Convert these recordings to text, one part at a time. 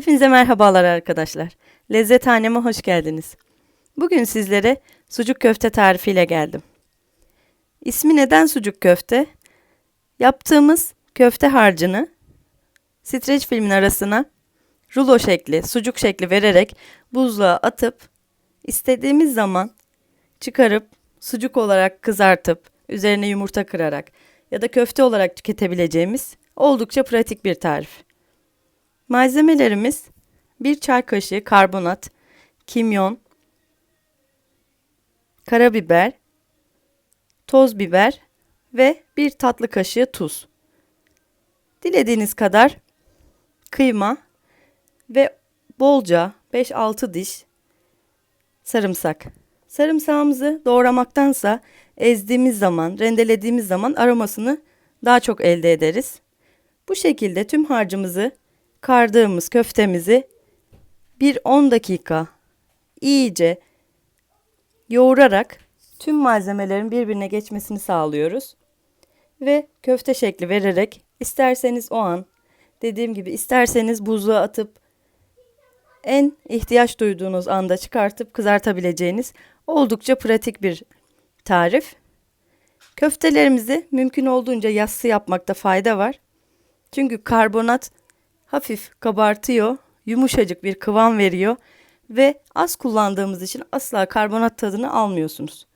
Hepinize merhabalar arkadaşlar. Lezzet Haneme hoş geldiniz. Bugün sizlere sucuk köfte tarifiyle geldim. İsmi neden sucuk köfte? Yaptığımız köfte harcını streç filmin arasına rulo şekli, sucuk şekli vererek buzluğa atıp istediğimiz zaman çıkarıp sucuk olarak kızartıp üzerine yumurta kırarak ya da köfte olarak tüketebileceğimiz oldukça pratik bir tarif. Malzemelerimiz 1 çay kaşığı karbonat, kimyon, karabiber, toz biber ve 1 tatlı kaşığı tuz. Dilediğiniz kadar kıyma ve bolca 5-6 diş sarımsak. Sarımsağımızı doğramaktansa ezdiğimiz zaman, rendelediğimiz zaman aromasını daha çok elde ederiz. Bu şekilde tüm harcımızı kardığımız köftemizi bir 10 dakika iyice yoğurarak tüm malzemelerin birbirine geçmesini sağlıyoruz. Ve köfte şekli vererek isterseniz o an dediğim gibi isterseniz buzluğa atıp en ihtiyaç duyduğunuz anda çıkartıp kızartabileceğiniz oldukça pratik bir tarif. Köftelerimizi mümkün olduğunca yassı yapmakta fayda var. Çünkü karbonat hafif kabartıyor, yumuşacık bir kıvam veriyor ve az kullandığımız için asla karbonat tadını almıyorsunuz.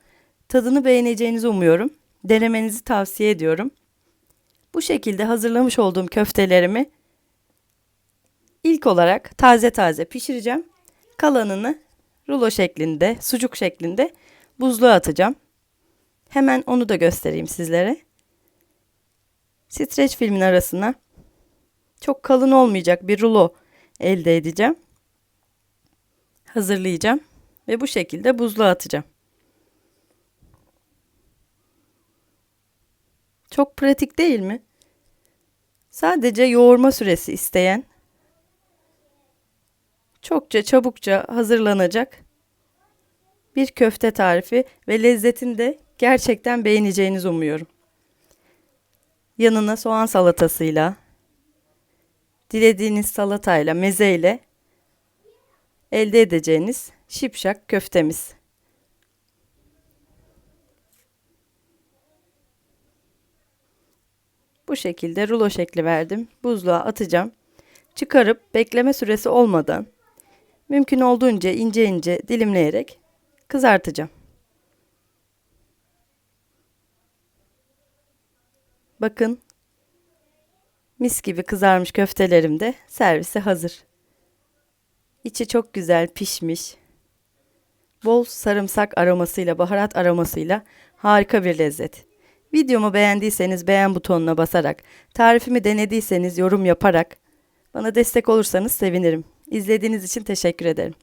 Tadını beğeneceğinizi umuyorum. Denemenizi tavsiye ediyorum. Bu şekilde hazırlamış olduğum köftelerimi ilk olarak taze taze pişireceğim. Kalanını rulo şeklinde, sucuk şeklinde buzluğa atacağım. Hemen onu da göstereyim sizlere. Streç filmin arasına çok kalın olmayacak bir rulo elde edeceğim. Hazırlayacağım ve bu şekilde buzluğa atacağım. Çok pratik değil mi? Sadece yoğurma süresi isteyen çokça çabukça hazırlanacak bir köfte tarifi ve lezzetini de gerçekten beğeneceğinizi umuyorum. Yanına soğan salatasıyla, dilediğiniz salatayla, mezeyle elde edeceğiniz şipşak köftemiz. Bu şekilde rulo şekli verdim. Buzluğa atacağım. Çıkarıp bekleme süresi olmadan mümkün olduğunca ince ince dilimleyerek kızartacağım. Bakın mis gibi kızarmış köftelerim de servise hazır. İçi çok güzel pişmiş. Bol sarımsak aromasıyla, baharat aromasıyla harika bir lezzet. Videomu beğendiyseniz beğen butonuna basarak, tarifimi denediyseniz yorum yaparak bana destek olursanız sevinirim. İzlediğiniz için teşekkür ederim.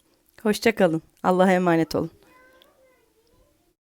Hoşçakalın. Allah'a emanet olun.